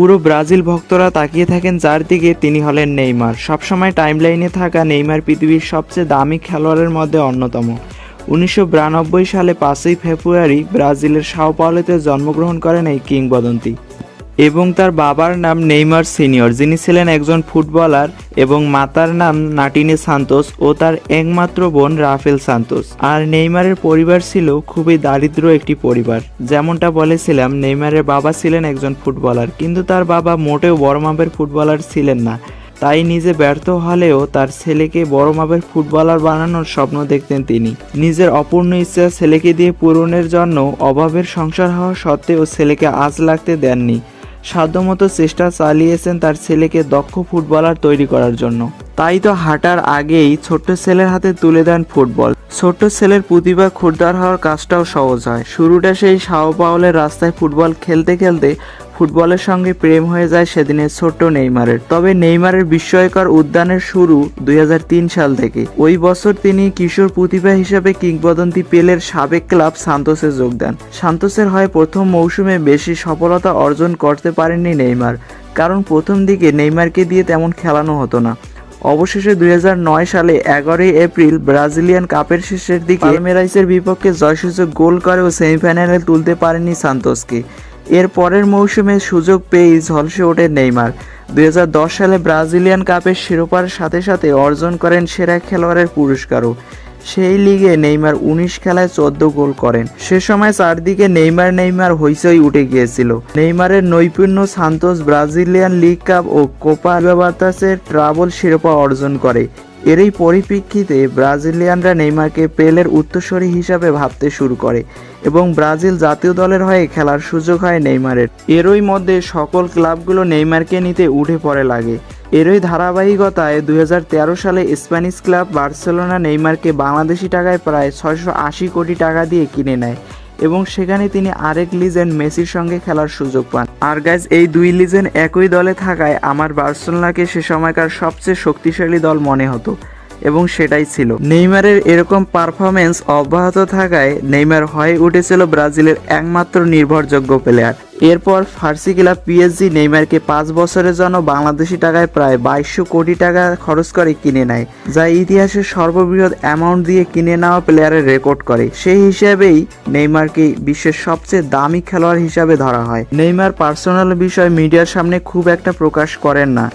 পুরো ব্রাজিল ভক্তরা তাকিয়ে থাকেন যার দিকে তিনি হলেন নেইমার। সবসময় টাইমলাইনে থাকা নেইমার পৃথিবীর সবচেয়ে দামি খেলোয়াড়ের মধ্যে অন্যতম। উনিশশো বিরানব্বই সালে পাঁচই ফেব্রুয়ারি ব্রাজিলের সাও জন্মগ্রহণ করেন এই কিংবদন্তি। এবং তার বাবার নাম নেইমার সিনিয়র, যিনি ছিলেন একজন ফুটবলার এবং মাতার নাম নাটিনে সান্তোস ও তার একমাত্র বোন রাফেল সান্তোস। আর নেইমারের পরিবার ছিল খুবই দারিদ্র একটি পরিবার। যেমনটা বলেছিলাম, নেইমারের বাবা ছিলেন একজন ফুটবলার, কিন্তু তার বাবা মোটেও বড় মাপের ফুটবলার ছিলেন না। তাই নিজে ব্যর্থ হলেও তার ছেলেকে বড় মাপের ফুটবলার বানানোর স্বপ্ন দেখতেন তিনি। নিজের অপূর্ণ ইচ্ছা ছেলেকে দিয়ে পূরণের জন্য অভাবের সংসার হওয়া সত্ত্বেও ছেলেকে আজ লাগতে দেননি। সাধ্যমতো চেষ্টা চালিয়েছেন তার ছেলেকে দক্ষ ফুটবলার তৈরি করার জন্য। তাই তো হাঁটার আগেই ছোট্ট ছেলের হাতে তুলে দেন ফুটবল। ছোট্ট ছেলের প্রতিভা খুরদার হওয়ার কাজটাও সহজ হয়। শুরুটা সেই সাও পাওলের রাস্তায় ফুটবল খেলতে খেলতে ফুটবলের সঙ্গে প্রেম হয়ে যায় সেদিনের ছোট্ট নেইমারের। তবে নেইমারের বিস্ময়কর উদ্যানের শুরু দুই হাজার তিন সাল থেকে। ওই বছর তিনি কিশোর প্রতিভা হিসেবে কিংবদন্তি পেলের সাবেক ক্লাব সান্তোসে যোগ দেন। সান্তোসের হয় প্রথম মৌসুমে বেশি সফলতা অর্জন করতে পারেননি নেইমার কারণ প্রথম দিকে নেইমারকে দিয়ে তেমন খেলানো হতো না। অবশেষে দুই হাজার নয় সালে এগারোই এপ্রিল ব্রাজিলিয়ান কাপের শেষের দিকে পালমেরাইসের বিপক্ষে জয়সূচক গোল করেও সেমিফাইনালে তুলতে পারেনি সান্তোসকে। এর পরের মৌসুমে সুযোগ পেয়েই ঝলসে ওঠে নেইমার। দু হাজার দশ সালে ব্রাজিলিয়ান কাপের শিরোপার সাথে সাথে অর্জন করেন সেরা খেলোয়াড়ের পুরস্কারও। সেই লিগে নেইমার উনিশ খেলায় চোদ্দ গোল করেন। সে সময় চারদিকে নেইমার নেইমার হইচই উঠে গিয়েছিল। নেইমারের নৈপুণ্য সান্তোস ব্রাজিলিয়ান লিগ কাপ ও কোপা ট্রাবল শিরোপা অর্জন করে। এরই পরিপ্রেক্ষিতে ব্রাজিলিয়ানরা নেইমারকে পেলের উত্তরসূরি হিসাবে ভাবতে শুরু করে এবং ব্রাজিল জাতীয় দলের হয়ে খেলার সুযোগ হয় নেইমারের। এরই মধ্যে সকল ক্লাবগুলো নেইমারকে নিতে উঠে পড়ে লাগে। এরই ধারাবাহিকতায় দুই হাজার তেরো সালে স্প্যানিশ ক্লাব বার্সেলোনা নেইমারকে বাংলাদেশি টাকায় প্রায় ছয়শো আশি কোটি টাকা দিয়ে কিনে নেয়। এবং সেখানে তিনি আরেক লিজেন্ড মেসির সঙ্গে খেলার সুযোগ পান। আর গাইজ এই দুই লিজেন্ড একই দলে থাকায় আমার বার্সেলোনাকে সে সময়কার সবচেয়ে শক্তিশালী দল মনে হতো। এবং সেটাই ছিল। নেইমারের এরকম পারফরমেন্স অব্যাহত থাকায় নেইমার হয়ে উঠেছিল ব্রাজিলের একমাত্র নির্ভরযোগ্য প্লেয়ার এরপর ফার্সি ক্লাব পিএসজি নেইমারকে পাঁচ বছরের জন্য বাংলাদেশি টাকায় প্রায় বাইশশো কোটি টাকা খরচ করে কিনে নেয়, যা ইতিহাসের সর্ববৃহৎ অ্যামাউন্ট দিয়ে কিনে নেওয়া প্লেয়ারের রেকর্ড করে। সেই হিসাবেই নেইমারকে বিশ্বের সবচেয়ে দামি খেলোয়াড় হিসাবে ধরা হয়। নেইমার পার্সোনাল বিষয় মিডিয়ার সামনে খুব একটা প্রকাশ করেন না।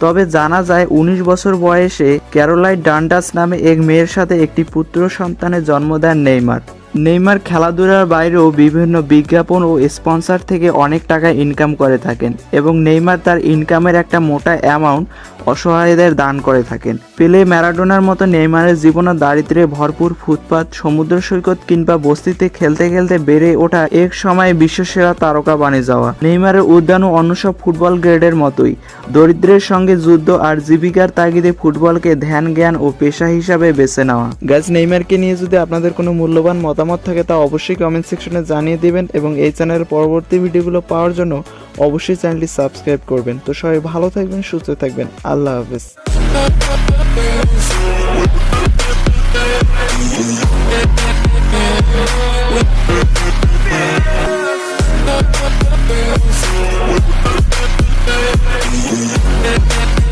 তবে জানা যায় উনিশ বছর বয়সে ক্যারোলাইন ডান্ডাস নামে এক মেয়ের সাথে একটি পুত্র সন্তানের জন্ম দেন নেইমার। নেইমার খেলাধুলার বাইরেও বিভিন্ন বিজ্ঞাপন ও স্পন্সর থেকে অনেক টাকা ইনকাম করে থাকেন এবং নেইমার তার ইনকামের একটা মোটা অ্যামাউন্ট অসহায়দের দান করে থাকেন। পেলে ম্যারাডোনার মতো নেইমারের জীবনে দারিদ্র্যে ভরপুর ফুটপাত, সমুদ্র সৈকত কিংবা বস্তিতে খেলতে খেলতে বেড়ে ওঠা এক সময় বিশ্বসেরা তারকা বানে যাওয়া। নেইমারের উদ্যানও অন্য সব ফুটবল গ্রেডের মতোই। দরিদ্রের সঙ্গে যুদ্ধ আর জীবিকার তাগিদে ফুটবলকে ধ্যান জ্ঞান ও পেশা হিসাবে বেছে নেওয়া। গাছ নেইমারকে নিয়ে যদি আপনাদের কোনো মূল্যবান মতামত থাকে তা অবশ্যই কমেন্ট সেকশনে জানিয়ে দিবেন এবং এই চ্যানেলের পরবর্তী ভিডিওগুলো পাওয়ার জন্য অবশ্যই চ্যানেলটি সাবস্ক্রাইব করবেন। তো সবাই ভালো থাকবেন, সুস্থ থাকবেন। আল্লাহ হাফেজ।